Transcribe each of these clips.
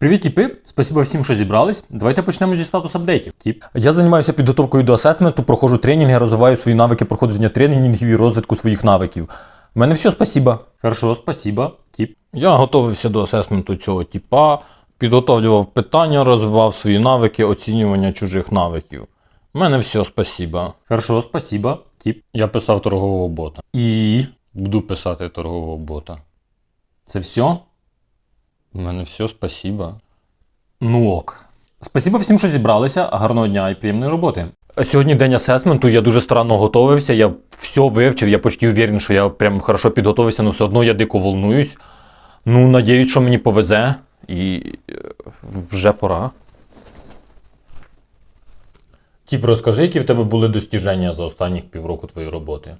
Привіт, тіпи! Спасибо всім, що зібрались. Давайте почнемо зі статус апдейтів. Тіп. Я займаюся підготовкою до асесменту, проходжу тренінги, розвиваю свої навики проходження тренінгів і розвитку своїх навиків. У мене все, спасибо. Хорошо, спасибо. Тіп. Я готувався до асесменту цього типа, підготовлював питання, розвивав свої навики, оцінювання чужих навиків. У мене все, спасибо. Хорошо, спасибо. Тіп. Я писав торгового бота. І буду писати торгового бота. Це все? У мене все, спасибо. Ну ок. Спасибо всім, що зібралися. Гарного дня і приємної роботи. Сьогодні день асесменту, я дуже старанно готувався, я все вивчив, я почти уверен, що я прям хорошо підготувався, але все одно я дико волнуюсь. Ну, надіюсь, що мені повезе. І е, вже пора. Тіп, розкажи, які в тебе були достіження за останніх півроку твоєї роботи.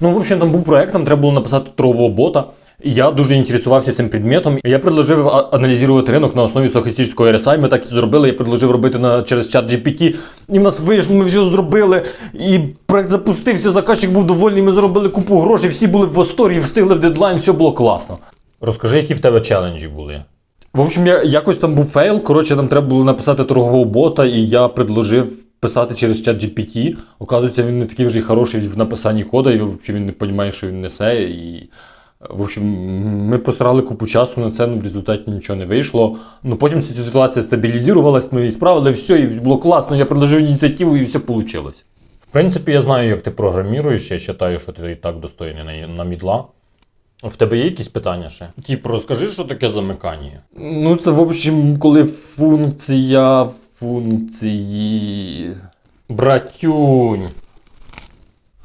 Ну, в общем, там був проект, там треба було написати торгового бота. Я дуже інтересувався цим предметом. Я предложив аналізувати ринок на основі стохастичного RSI. Ми так і зробили. Я предложив робити на, через чат GPT. І в нас вийшло, ми все зробили. І проект запустився, заказчик був довольний, ми заробили купу грошей, всі були в восторгі, встигли в дедлайн, все було класно. Розкажи, які в тебе челенджі були. В общем, я, якось там був фейл. Коротше, нам треба було написати торгового бота, і я предложив писати через чат GPT. Оказується, він не такий вже й хороший в написанні кода, і він не розуміє, що він несе. І, в общем, ми посрали купу часу на це, ну в результаті нічого не вийшло. Ну потім ця ситуація стабілізувалась, ми її справили, все, і було класно. Я предложив ініціативу, і все вийшло. В принципі, я знаю, як ти програміруєш, я вважаю, що ти і так достойний на, на мідла. В тебе є якісь питання ще? Тіп, розкажи, що таке замикання. Ну, це, в общем, коли функція функції. Братюнь.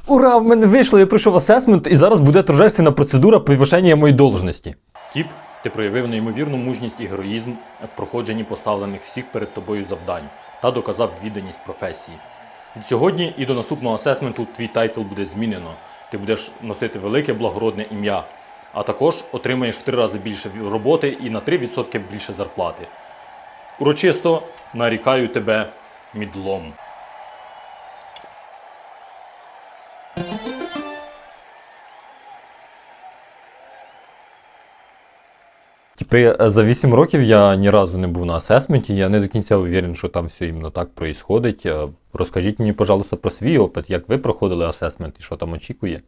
Ура, в мене вийшло, я пройшов асесмент, і зараз буде торжественна процедура підвищення моєї должності. Тіп, ти проявив неймовірну мужність і героїзм в проходженні поставлених всіх перед тобою завдань та доказав відданість професії. Від сьогодні і до наступного асесменту твій тайтл буде змінено. Ти будеш носити велике благородне ім'я, а також отримаєш в три рази більше роботи і на 3% більше зарплати. Урочисто нарікаю тебе мідлом. Типи, за 8 років я ні разу не був на асесменті, я не до кінця уверен, що там все іменно так происходить. Е, Розкажіть мені, пожалуйста, про свій опит, як ви проходили асесмент і що там очікує.